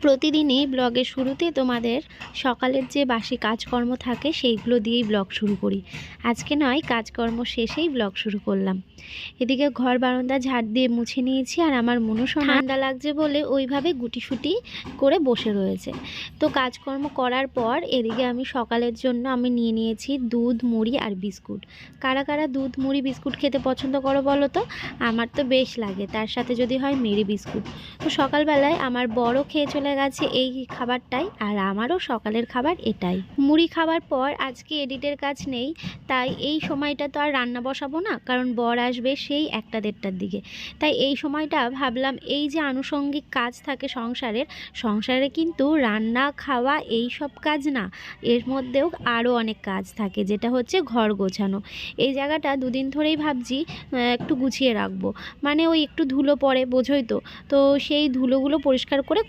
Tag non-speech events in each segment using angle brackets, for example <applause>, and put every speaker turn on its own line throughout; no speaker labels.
প্রতিদিনই ব্লগের শুরুতে তোমাদের সকালের যে বাসি কাজকর্ম থাকে সেইগুলো দিয়েই ব্লগ শুরু করি। আজকে নয় কাজকর্ম শেষেই ব্লগ শুরু করলাম। এদিকে ঘর বারান্দা ঝাড় দিয়ে মুছে নিয়েছি আর আমার মনসোনা ঠান্ডা লাগছে বলে ওইভাবে গুটিসুটি করে বসে রয়েছে। তো কাজকর্ম করার পর এদিকে আমি সকালের জন্য আমি নিয়ে নিয়েছি দুধ মুড়ি আর বিস্কুট। কারা কারা দুধ মুড়ি বিস্কুট খেতে পছন্দ করো বলো তো? আমার তো বেশ লাগে তার সাথে যদি হয় মেরি বিস্কুট। তো সকালবেলায় আমার বড় খেয়ে চলে গেছে এই খাবারটাই আর আমারও সকালের খাবার এটাই। মুড়ি খাওয়ার পর আজকে এডিটের কাজ নেই, তাই এই সময়টা তো আর রান্না বসাবো না, কারণ বর আসবে সেই একটা দেড়টার দিকে। তাই এই সময়টা ভাবলাম এই যে আনুষঙ্গিক কাজ থাকে সংসারের, সংসারে কিন্তু রান্না, খাওয়া এই সব কাজ না, এর মধ্যেও আরও অনেক কাজ থাকে, যেটা হচ্ছে ঘর গোছানো। এই জায়গাটা দুদিন ধরেই ভাবছি একটু গুছিয়ে রাখব। মানে ওই একটু ধুলো পড়ে, বোঝোই তো। তো সেই ধুলোগুলো পরিষ্কার করে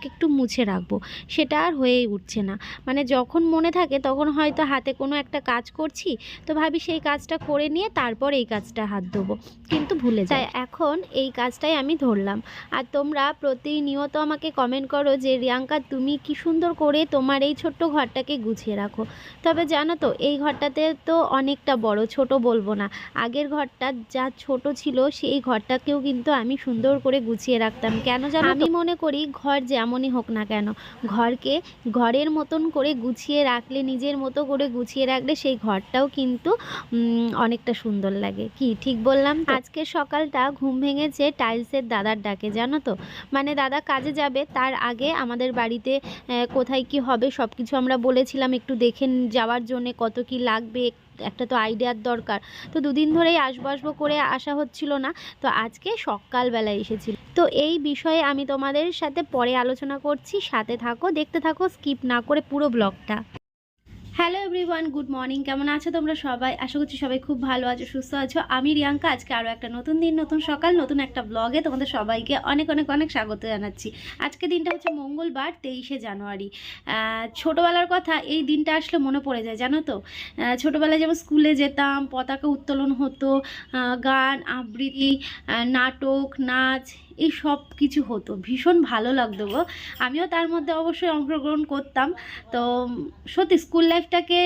কোটোগুলোকে একটু মুছে রাখব সেটা আর হয়েই উঠছে না। মানে যখন মনে থাকে তখন হয়তো হাতে কোনো একটা কাজ করছি তো ভাবি সেই কাজটা করে নিয়ে তারপর এই কাজটা হাত দেবো কিন্তু ভুলে যাই। এখন এই কাজটাই আমি ধরলাম। আর তোমরা প্রতিনিয়ত আমাকে কমেন্ট করো যে রিয়াঙ্কা তুমি কি সুন্দর করে তোমার এই ছোট্ট ঘরটাকে গুছিয়ে রাখো। তবে জানো তো এই ঘরটাতে তো অনেকটা বড় ছোট বলব না। আগের ঘরটা যা ছোট ছিল সেই ঘরটাকেও কিন্তু আমি সুন্দর করে গুছিয়ে রাখতাম। কেন জানো আমি মনে করি ঘর যেমনই হোক না কেন, ঘরকে ঘরের মতন করে গুছিয়ে রাখলে, নিজের মতো করে গুছিয়ে রাখলে সেই ঘরটাও কিন্তু অনেকটা সুন্দর লাগে কি, ঠিক বললাম তো? আজকের সকালটা ঘুম ভেঙেছে টাইলসের দাদার ডাকে, জানো তো মানে দাদা কাজে যাবে, তার আগে আমাদের বাড়িতে কোথায় কি হবে সব কিছু আমরা বলেছিলাম, একটু দেখে যাওয়ার জন্যে কত কি লাগবে একটা তো আইডিয়ার দরকার। তো দুদিন ধরেই আসব আসব করে আসা হচ্ছিল না, তো আজকে সকালবেলা এসেছিল। তো এই বিষয়ে আমি তোমাদের সাথে পরে আলোচনা করছি, সাথে থাকো, দেখতে থাকো, স্কিপ না করে পুরো ব্লগটা। হ্যালো এভরিওয়ান গুড মর্নিং কেমন আছো তোমরা সবাই? আশা করছি সবাই খুব ভালো আছো, সুস্থ আছো। আমি রিয়াঙ্কা, আজকে আরও একটা নতুন দিন, নতুন সকাল, নতুন একটা ব্লগে তোমাদের সবাইকে অনেক অনেক অনেক স্বাগত জানাচ্ছি। আজকে দিনটা হচ্ছে মঙ্গলবার, তেইশে জানুয়ারি। ছোটোবেলার কথা, এই দিনটা আসলে মনে পড়ে যায়, জানো তো? ছোটোবেলায় যেমন স্কুলে যেতাম, পতাকা উত্তোলন হতো গান, আবৃত্তি নাটক, নাচ এই সব কিছু হতো। ভীষণ ভালো লাগতো গো। আমিও তার মধ্যে অবশ্যই অংশগ্রহণ করতাম। তো সত্যি স্কুল লাইফটাকে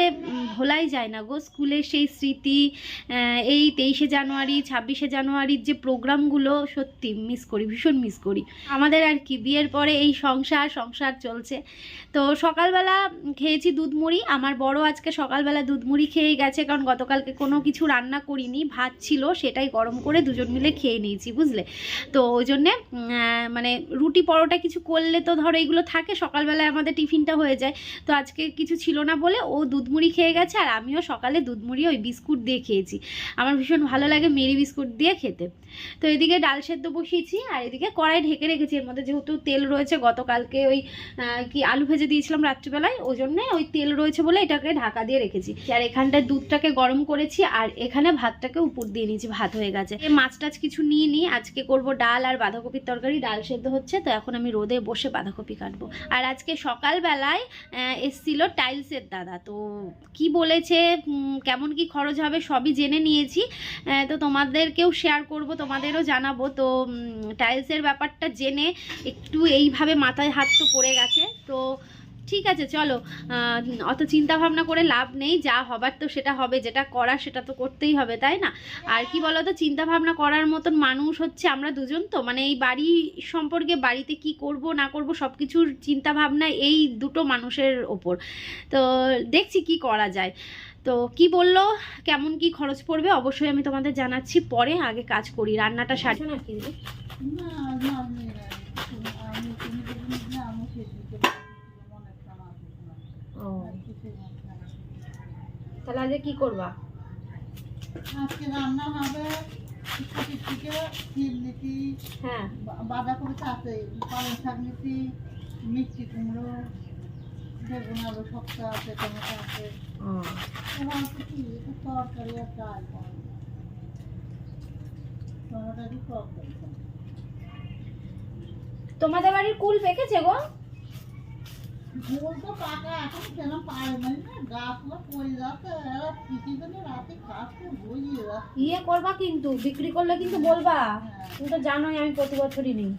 ভোলাই যায় না গো। স্কুলের সেই স্মৃতি এই তেইশে জানুয়ারি, ছাব্বিশে জানুয়ারির যে প্রোগ্রামগুলো সত্যি মিস করি, ভীষণ মিস করি। আমাদের আর কি, বিয়ের পরে এই সংসার সংসার চলছে। তো সকালবেলা খেয়েছি দুধ মুড়ি। আমার বড় আজকে সকালবেলা দুধ মুড়ি খেয়ে গেছে কারণ গতকালকে কোনো কিছু রান্না করিনি। ভাত ছিল, সেটাই গরম করে দুজন মিলে খেয়ে নিয়েছি, বুঝলে? তো ওই জন্যে মানে রুটি পরোটা কিছু করলে তো ধরো এগুলো থাকে, সকালবেলায় আমাদের টিফিনটা হয়ে যায়। তো আজকে কিছু ছিল না বলে ও দুধ মুড়ি খেয়ে গেছে আর আমিও সকালে দুধমুড়ি ওই বিস্কুট দিয়ে খেয়েছি। আমার ভীষণ ভালো লাগে মেরি বিস্কুট দিয়ে খেতে। তো এদিকে ডাল সেদ্ধ বসিয়েছি আর এদিকে কড়াই ঢেকে রেখেছি, এর মধ্যে যেহেতু তেল রয়েছে, গতকালকে ওই কি আলু ভেজে দিয়েছিলাম রাত্রিবেলায়, ওই জন্য ওই তেল রয়েছে বলে এটাকে ঢাকা দিয়ে রেখেছি। আর এখানটায় দুধটাকে গরম করেছি আর এখানে ভাতটাকে উপর দিয়ে নিয়েছি, ভাত হয়ে গেছে। মাছ টাছ কিছু নিয়ে নিই আজকে করব ডাল আর বাঁধাকপির তরকারি, ডাল সেদ্ধ হচ্ছে, তো এখন আমি রোদে বসে বাঁধাকপি কাটবো। আর আজকে সকালবেলায় এসছিল টাইলসের দাদা। তো কি বলেছে কেমন কি খরচ হবে সবই জেনে নিয়েছি। তো তোমাদেরকেও শেয়ার করব, তোমাদেরও জানাব। তো টাইলসের ব্যাপারটা জেনে একটু এইভাবে মাথায় হাত তো পড়ে গেছে। তো ঠিক আছে চলো। অত চিন্তা ভাবনা করে লাভ নেই যা হবার তো সেটা হবে যেটা করা সেটা তো করতেই হবে তাই না? আর কি বলতো চিন্তা ভাবনা করার মতন মানুষ হচ্ছে আমরা দুজন তো মানে এই বাড়ি সম্পর্কে বাড়িতে কি করব না করব সব কিছুর চিন্তা ভাবনা এই দুটো মানুষের ওপর। তো দেখছি কি করা যায়। তো কি বলল কেমন কি খরচ পড়বে অবশ্যই আমি তোমাদের জানাচ্ছি পরে আগে কাজ করি রান্নাটা
না না আমি আমি তুমি যেদিন না আমি সেদিনকে মনে একটা মাছ দিলাম
ও
কিছু মাছ না।
তাহলে আজকে কি করবা?
আজকে রান্না হবে টিকটিক তিল
হ্যাঁ।
বাঁধাকপি তো আছে পালং শাক নিতি মিষ্টি কুমড়ো বেগুন আলু শক্ত আছে টমেটো আছে।
ও।
এবার হচ্ছে কি একটু তরকারি আর ডাল টমেটো দিয়ে তরকারি
তোমাদের বাড়ির কুল পেকেছে গো?
তো পাকা এখন পারে না। গাছগুলো পড়ে যাচ্ছে এরা কিছুদিনে রাতে কাজকে বইয়ে যাচ্ছে।
ইয়ে করবা কিন্তু বিক্রি করলে কিন্তু বলবা।
হ্যাঁ।
তুমি তো জানোই আমি প্রতি বছরই নেই।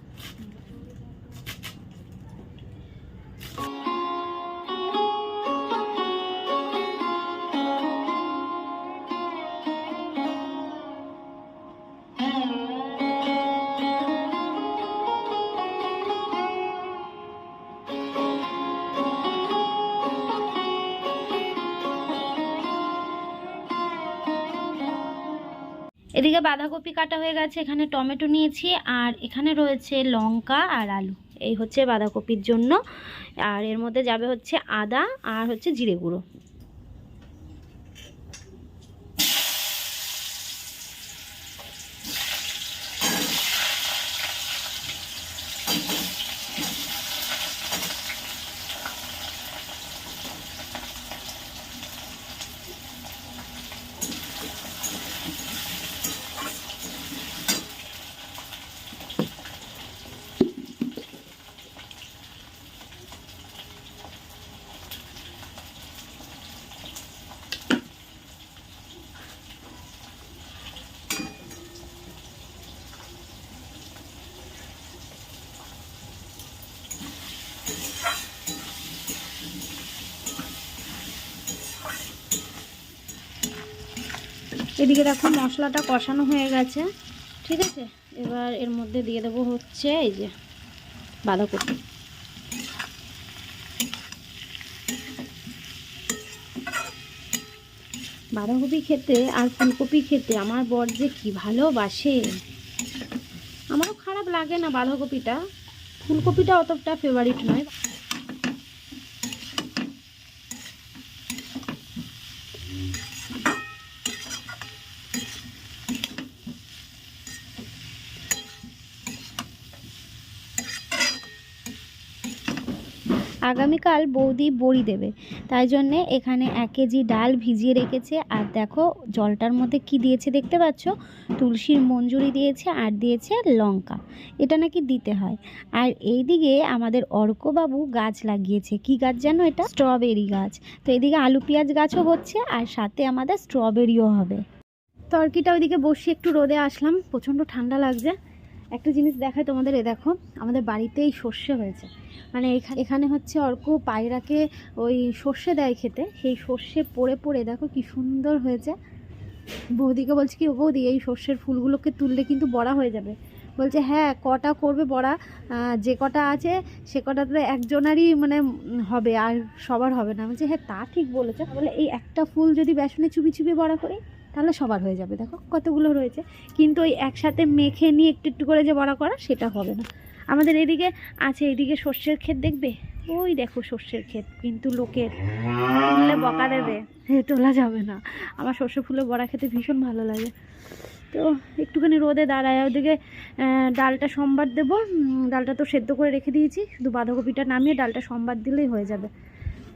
এদিকে বাঁধাকপি কাটা হয়ে গেছে, এখানে টমেটো নিয়েছি, আর এখানে রয়েছে লঙ্কা আর আলু। এই হচ্ছে বাঁধাকপির জন্য, আর এর মধ্যে যাবে হচ্ছে আদা আর হচ্ছে জিরে গুঁড়ো। এদিকে দেখো মশলাটা কষানো হয়ে গেছে। ঠিক আছে? এবার এর মধ্যে দিয়ে দেবো হচ্ছে এই যে বাঁধাকপি। বাঁধাকপি খেতে আর ফুলকপি খেতে আমার বর যে কী ভালোবাসে। আমারও খারাপ লাগে না বাঁধাকপিটা। ফুলকপিটা অতটা ফেভারিট নয়। আগামীকাল বৌদি বড়ি দেবে। তাই জন্যে এখানে এক কেজি ডাল ভিজিয়ে রেখেছে। আর দেখো, জলটার মধ্যে কি দিয়েছে দেখতে পাচ্ছ? তুলসীর মঞ্জুরি দিয়েছে আর দিয়েছে লঙ্কা। এটা নাকি দিতে হয়। আর এইদিকে আমাদের অর্কবাবু গাছ লাগিয়েছে। কি গাছ জানো এটা? স্ট্রবেরি গাছ। তো এদিকে আলু, পেঁয়াজ গাছও হচ্ছে আর সাথে আমাদের স্ট্রবেরিও হবে। তর্কিটা ওইদিকে বসে একটু রোদে আসলাম। প্রচণ্ড ঠান্ডা লাগছে। একটা জিনিস দেখায় তোমাদের, এ দেখো, আমাদের বাড়িতেই সর্ষে হয়েছে। মানে এখা- এখানে হচ্ছে অর্ক পায়রাকে ওই সর্ষে দেয় খেতে। সেই সর্ষে পড়ে পড়ে, দেখো কি সুন্দর হয়েছে। বৌদিকে বলছে কি বৌদি এই সর্ষের ফুলগুলোকে তুললে কিন্তু বড়া হয়ে যাবে। বলছে হ্যাঁ কটা করবে বড়া? যে কটা আছে, সে কটাতে একজনারই মানে হবে, আর সবার হবে না। বলছে হ্যাঁ তা ঠিক বলেছ। বলে, এই একটা ফুল যদি বেসনে চুবি চুবি বড়া করি তাহলে সবার হয়ে যাবে। দেখো কতগুলো রয়েছে। কিন্তু ওই একসাথে মেখে নিয়ে একটু একটু করে যে বড়া করা, সেটা হবে না। আমাদের এদিকে আছে, এদিকে সর্ষের ক্ষেত দেখবে? ওই দেখো সর্ষের ক্ষেত, কিন্তু লোকের। তুললে বকা দেবে। তোলা যাবে না। আমার সর্ষে ফুলের বড়া খেতে ভীষণ ভালো লাগে। তো একটুখানি রোদে দাঁড়ায়, ওদিকে ডালটা সোমবার দেবো। ডালটা তো সেদ্ধ করে রেখে দিয়েছি। শুধু বাঁধাকপিটা নামিয়ে ডালটা সোমবার দিলেই হয়ে যাবে।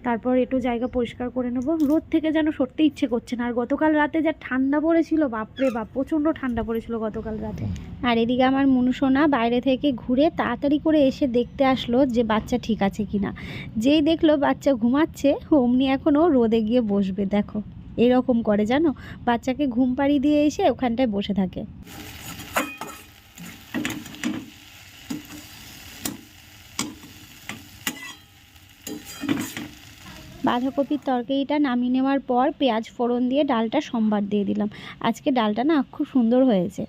তারপর একটু জায়গা পরিষ্কার করে নেব। রোদ থেকে যেন সরতে ইচ্ছে করছে না। আর গতকাল রাতে যা ঠান্ডা পড়েছিল, বাপরে বাপ, প্রচণ্ড ঠান্ডা পড়েছিল গতকাল রাতে। আর এদিকে আমার মনুসোনা বাইরে থেকে ঘুরে তাড়াতাড়ি করে এসে দেখতে আসলো যে বাচ্চা ঠিক আছে কিনা যেই দেখল বাচ্চা ঘুমাচ্ছে, অমনি এখনও রোদে গিয়ে বসবে, দেখো। এরকম করে জানো? বাচ্চাকে ঘুম পাড়ি দিয়ে এসে ওখানটায় বসে থাকে। বাঁধাকপির তরকারিটা নামিয়ে নেওয়ার পর পেঁয়াজ ফোড়ন দিয়ে ডালটা সম্বার দিয়ে দিলাম। আজকে ডালটা না খুব সুন্দর হয়েছে।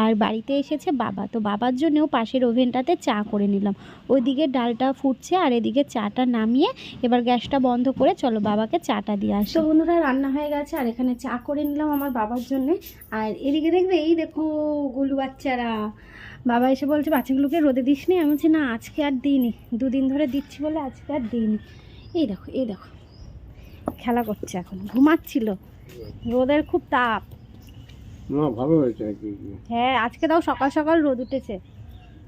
আর বাড়িতে এসেছে বাবা। তো বাবার জন্যও পাশের ওভেনটাতে চা করে নিলাম। ওইদিকে ডালটা ফুটছে আর এদিকে চাটা নামিয়ে এবার গ্যাসটা বন্ধ করে চলো বাবাকে চাটা দিয়ে আসি। তো বন্ধুরা, রান্না হয়ে গেছে আর এখানে চা করে নিলাম আমার বাবার জন্যে। আর এদিকে দেখবে, এই দেখো গুলু বাচ্চারা। বাবা এসে বলছে, বাচ্চাগুলোকে রোদে দিস নি আমি বলছি, না, আজকে আর দিইনি। দুদিন ধরে দিচ্ছি বলে আজকে আর দিইনি। এই দেখো এই দেখো। খেলা করছে এখন ঘুমাচ্ছিল। রোদের খুব তাপ।
না ভালো হয়েছে
হ্যাঁ আজকে তাও সকাল সকাল রোদ উঠেছে।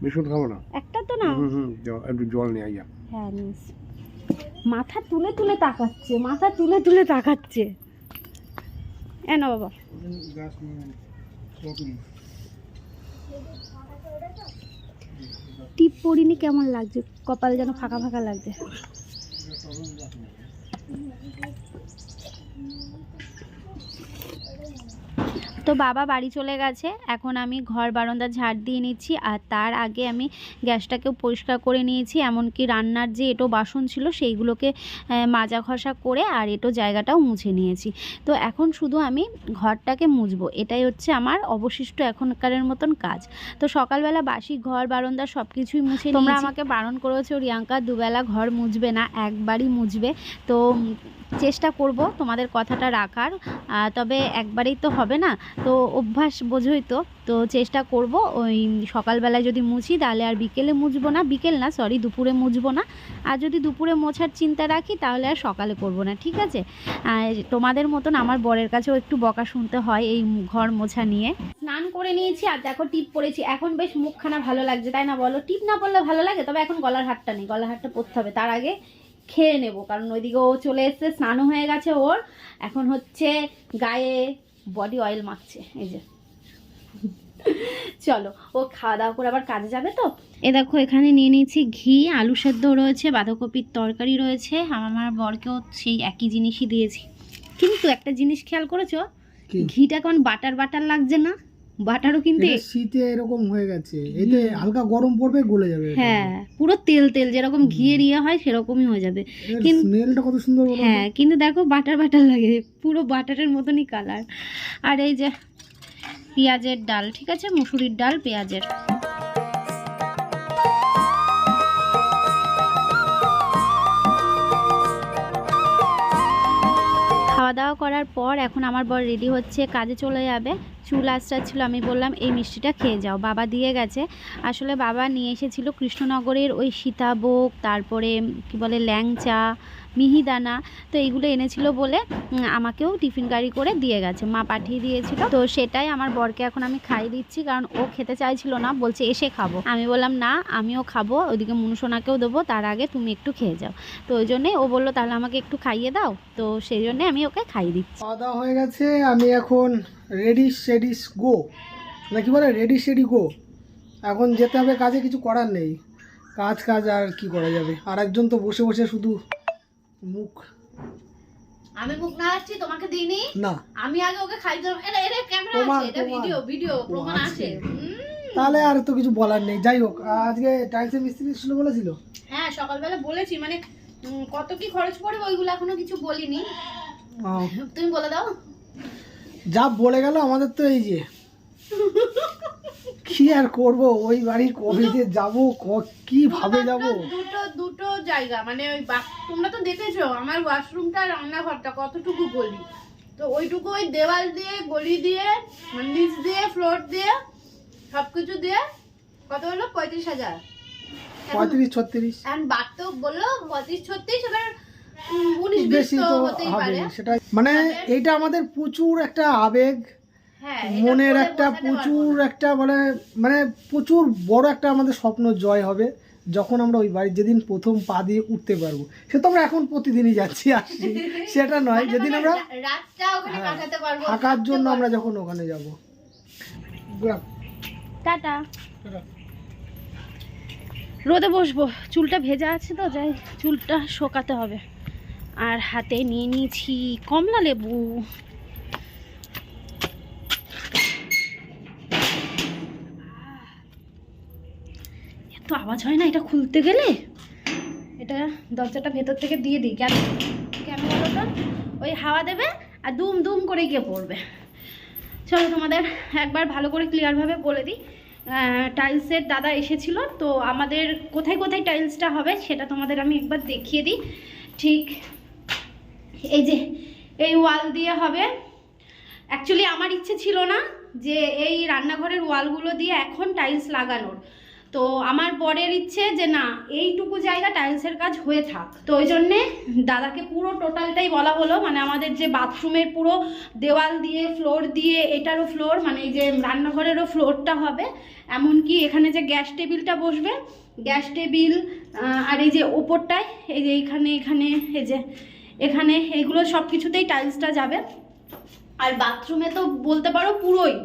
বিস্কুট খাব না?
একটা তো না?
একটু জল নিয়ে আইয়া
হ্যাঁ নিস। মাথা তুলে তুলে তাকাচ্ছে মাথা তুলে তুলে তাকাচ্ছে। এ না বাবা। টিপ পরিনি কেমন লাগছে? কপাল যেন ফাঁকা ফাঁকা লাগছে। তো বাবা বাড়ি চলে গেছে। এখন আমি ঘর বারান্দা ঝাড় দিয়ে নিচ্ছি আর তার আগে আমি গ্যাসটাকেও পরিষ্কার করে নিয়েছি। এমনকি রান্নার যে এটো বাসন ছিল সেইগুলোকে মাজা ঘষা করে আর এটো জায়গাটাও মুছে নিয়েছি। তো এখন শুধু আমি ঘরটাকে মুছবো। এটাই হচ্ছে আমার অবশিষ্ট এখনকারের মতন কাজ। তো সকালবেলা বাসি ঘর বারান্দা সব কিছুই মুছে তোমরা আমাকে বারণ করেছ রিয়াঙ্কা দুবেলা ঘর মুছবে না একবারই মুছবে। তো চেষ্টা করব তোমাদের কথাটা রাখার। তবে একবারেই তো হবে না। তো অভ্যাস বোঝোই তো। তো চেষ্টা করব ওই সকালবেলায় যদি মুছি তাহলে আর বিকেলে মুছবো না। বিকেল না সরি দুপুরে মুছবো না। আর যদি দুপুরে মোছার চিন্তা রাখি তাহলে আর সকালে করব না, ঠিক আছে? তোমাদের মতন আমার বরের কাছেও একটু বকা শুনতে হয় এই ঘর মোছা নিয়ে। স্নান করে নিয়েছি আর দেখো টিপ পরেছি। এখন বেশ মুখখানা ভালো লাগছে, তাই না বলো? টিপ না পরলে ভালো লাগে, তবে এখন গলার হাটটা নেই। গলার হাটটা পরতে হবে, তার আগে খেয়ে নেব। কারণ ওইদিকে ও চলে এসছে, স্নানও হয়ে গেছে ওর। এখন হচ্ছে গায়ে বডি অয়েল মাখছে এই যে। চলো ও খাওয়া দাওয়া করে আবার কাজে যাবে তো? এ দেখো এখানে নিয়ে নিয়েছি ঘি আলু সেদ্ধ রয়েছে বাঁধাকপির তরকারি রয়েছে আমার বরকেও সেই একই জিনিসই দিয়েছি। কিন্তু একটা জিনিস খেয়াল করেছ? ঘিটা কেমন বাটার বাটার লাগছে না? বাটারও কিন্তু
শীতে এরকম হয়ে গেছে। এতে হালকা গরম পড়বে গলে যাবে
হ্যাঁ পুরো তেল তেল যেরকম ঘিয়ের ইয়ে হয় সেরকমই হয়ে যাবে। কিন্তু-
স্মেলটা কত সুন্দর হলো
হ্যাঁ কিন্তু দেখো বাটার বাটার লাগে। পুরো বাটারের মতনই কালার আর এই যে পেঁয়াজের ডাল ঠিক আছে? মুসুরির ডাল পেঁয়াজের। খাওয়া দাওয়া করার পর এখন আমার বর রেডি হচ্ছে, কাজে চলে যাবে। চুল ছিল, আমি বললাম, এই মিষ্টিটা খেয়ে যাও। বাবা দিয়ে গেছে। আসলে বাবা নিয়ে এসেছিল কৃষ্ণনগরের ওই সীতাভোগ, তারপরে, কি বলে, ল্যাংচা মিহিদানা, তো এইগুলো এনেছিল বলে আমাকেও টিফিন গাড়ি করে দিয়ে গেছে, মা পাঠিয়ে দিয়েছিল। তো সেটাই আমার বরকে এখন আমি খাইয়ে দিচ্ছি, কারণ ও খেতে চাইছিল না, বলছে এসে খাব। আমি বললাম, না, আমিও খাব, ওইদিকে মুনুসোনাকেও দেবো, তার আগে তুমি একটু খেয়ে যাও। তো ওই জন্যে ও বলল, তাহলে আমাকে একটু খাইয়ে দাও। তো সেই জন্যে আমি ওকে খাইয়ে দিচ্ছি।
খাওয়া হয়ে গেছে, আমি এখন রেডি শেডিস গো নাকি বলে, রেডি গো। এখন যেতে হবে কাজে, কিছু করার নেই। কাজ কাজ, আর কি করা যাবে? আর একজন তো বসে বসে শুধু মুখ।
আমি মুখ না আসছি তোমাকে দিইনি?
না।
আমি আগে ওকে খাই দিলাম। এটা এটা ক্যামেরা আছে এটা ভিডিও ভিডিও প্রমাণ
আছে। তাহলে আর তো কিছু বলার নেই। যাই হোক আজকে টাইলসের মিস্ত্রি ছিল বলেছিল?
হ্যাঁ সকালবেলা বলেছি মানে কত কি খরচ পড়বে ওইগুলো এখনও কিছু বলিনি। তুমি বলে দাও।
যা বলে গেল আমাদের তো এই যে। <laughs> কি আর করব? ওই বাড়ির কবে যে যাব ক- কীভাবে যাব?
দুটো দুটো জায়গা। মানে ওই তোমরা তো দেখেছ আমার ওয়াশরুমটা রান্নাঘরটা কতটুকু গলি। তো ওইটুকু ওই দেওয়াল দিয়ে গলি দিয়ে নিচ দিয়ে ফ্লোর দিয়ে সবকিছু দিয়ে কত হলো? পঁয়ত্রিশ হাজার।
পঁয়ত্রিশ ছত্রিশ।
এখন বাড়তেও বলল পঁয়ত্রিশ ছত্রিশ এবার উনিশ বেশি তো
তো
হতেই পারে।
মানে এইটা আমাদের প্রচুর একটা আবেগ। মনের একটা প্রচুর একটা মানে মানে প্রচুর বড় একটা আমাদের স্বপ্ন জয় হবে যখন আমরা ওই বাড়ির যেদিন প্রথম পা দিয়ে উঠতে পারব। সে তো আমরা এখন প্রতিদিনই যাচ্ছি আসছি। <laughs> সেটা নয়
মানে
যেদিন আমরা
রা- রাতটা ওখানে
হ্যাঁ,
কাটাতে পারব
থাকার জন্য আমরা যখন ওখানে যাব।
টাটা। রোদে বসবো। চুলটা ভেজা আছে তো যাই চুলটা শোকাতে হবে। আর হাতে নিয়ে নিয়েছি কমলা লেবু। এত আওয়াজ হয় না এটা খুলতে গেলে? এটা দরজাটা ভেতর থেকে দিয়ে দিই। কেন কেন বলো তো? ওই হাওয়া দেবে আর দুম দুম করে গিয়ে পড়বে। চলো তোমাদের একবার ভালো করে ক্লিয়ারভাবে বলে দিই। টাইলসের দাদা এসেছিল, তো আমাদের কোথায় কোথায় টাইলসটা হবে সেটা তোমাদের আমি একবার দেখিয়ে দিই। ঠিক এই যে, এই ওয়াল দিয়ে হবে। অ্যাকচুয়ালি আমার ইচ্ছে ছিল না যে এই রান্নাঘরের ওয়ালগুলো দিয়ে এখন টাইলস লাগানোর। তো আমার বরের ইচ্ছে যে না, এইটুকু জায়গা টাইলসের কাজ হয়ে থাক। তো ওই জন্যে দাদাকে পুরো টোটালটাই বলা হলো মানে আমাদের যে বাথরুমের পুরো দেওয়াল দিয়ে ফ্লোর দিয়ে, এটারও ফ্লোর মানে এই যে রান্নাঘরেরও ফ্লোরটা হবে। এমনকি এখানে যে গ্যাস টেবিলটা বসবে গ্যাস টেবিল আর এই যে ওপরটায়, এই যে এইখানে, এখানে, এই যে এখানে এগুলো সব কিছুতেই টাইলসটা যাবে। আর বাথরুমে তো বলতে পারো পুরোই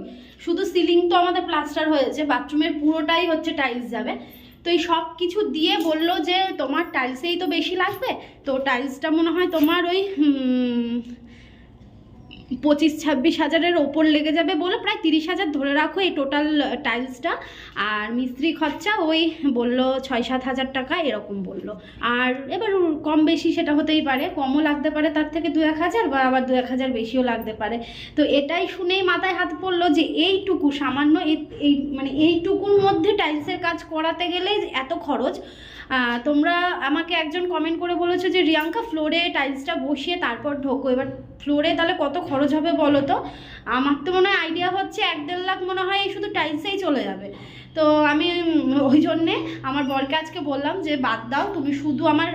শুধু সিলিং তো আমাদের প্লাস্টার হয়েছে বাথরুমের পুরোটাই হচ্ছে টাইলস যাবে। তো এই সব কিছু দিয়ে বলল যে তোমার টাইলসেই তো বেশি লাগবে, তো টাইলসটা মনে হয় তোমার ওই পঁচিশ, ছাব্বিশ হাজারের ওপর লেগে যাবে বলে প্রায় তিরিশ হাজার ধরে রাখো এই টোটাল টাইলসটা আর মিস্ত্রি খরচা ওই বলল ছয়, সাত হাজার টাকা এরকম বলল। আর এবার কম বেশি সেটা হতেই পারে, কমও লাগতে পারে তার থেকে দু এক হাজার বা আবার দু এক হাজার বেশিও লাগতে পারে। তো এটাই শুনেই মাথায় হাত পড়ল যে এইটুকু সামান্য এই মানে এইটুকুর মধ্যে টাইলসের কাজ করাতে গেলে এত খরচ। তোমরা আমাকে একজন কমেন্ট করে বলেছ যে, রিয়াঙ্কা ফ্লোরে টাইলসটা বসিয়ে তারপর ঢোকো। এবার ফ্লোরে তাহলে কত খরচ হবে বলো তো? আমার তো মনে হয় আইডিয়া হচ্ছে এক দেড় লাখ মনে হয় শুধু টাইলসেই চলে যাবে। তো আমি ওই জন্যে আমার বরকে আজকে বললাম যে, বাদ দাও, তুমি শুধু আমার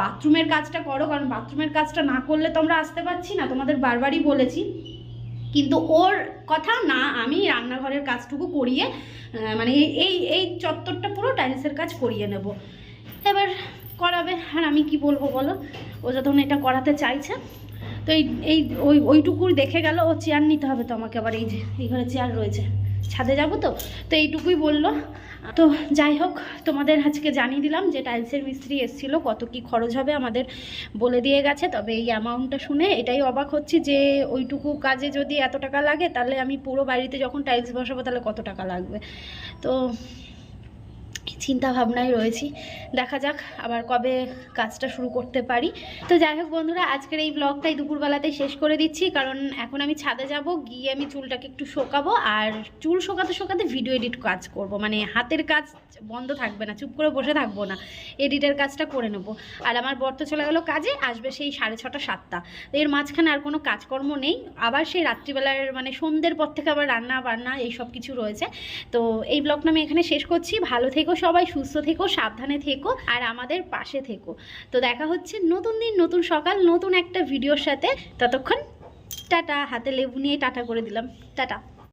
বাথরুমের কাজটা করো, কারণ বাথরুমের কাজটা না করলে তো আমরা আসতে পারছি না। তোমাদের বারবারই বলেছি। কিন্তু ওর কথা না, আমি রান্নাঘরের কাজটুকু করিয়ে মানে এই এই চত্বরটা পুরো টাইলসের কাজ করিয়ে নেব। এবার করাবে। আর আমি কি বলব বলো? ও যখন এটা করাতে চাইছে, তো এই এই, ওই ওইটুকুর দেখে গেল, ও চেয়ার নিতে হবে তো আমাকে আবার এই যে, এই ঘরে চেয়ার রয়েছে। ছাদে যাব তো? তো এইটুকুই বলল। তো যাই হোক, তোমাদের আজকে জানিয়ে দিলাম যে টাইলসের মিস্ত্রি এসেছিল, কত কি খরচ হবে আমাদের বলে দিয়ে গেছে, তবে এই অ্যামাউন্টটা শুনে এটাই অবাক হচ্ছি যে ওইটুকু কাজে যদি এত টাকা লাগে, তাহলে আমি পুরো বাড়িতে যখন টাইলস বসাবো, তাহলে কত টাকা লাগবে? তো চিন্তা ভাবনায় রয়েছি। দেখা যাক আবার কবে কাজটা শুরু করতে পারি। তো যাই হোক বন্ধুরা, আজকের এই ব্লগটাই দুপুরবেলাতেই শেষ করে দিচ্ছি। কারণ এখন আমি ছাদে যাব, গিয়ে আমি চুলটাকে একটু শোকাবো আর চুল শোকাতে শোকাতে ভিডিও এডিট কাজ করব। মানে হাতের কাজ বন্ধ থাকবে না, চুপ করে বসে থাকব না। এডিটের কাজটা করে নেব। আর আমার বর তো চলে গেলো কাজে, আসবে সেই সাড়ে ছটা, সাতটা। এর মাঝখানে আর কোনো কাজকর্ম নেই। আবার সেই রাত্রিবেলার মানে সন্ধ্যের পর থেকে আবার রান্না বান্না এই সব কিছু রয়েছে। তো এই ব্লগটা আমি এখানে শেষ করছি। ভালো থেকো সবাই সুস্থ থেকো, সাবধানে থেকো আর আমাদের পাশে থেকো। তো দেখা হচ্ছে নতুন দিন, নতুন সকাল, নতুন একটা ভিডিওর সাথে। ততক্ষণ টাটা, হাতে লেবু নিয়ে টাটা করে দিলাম। টাটা।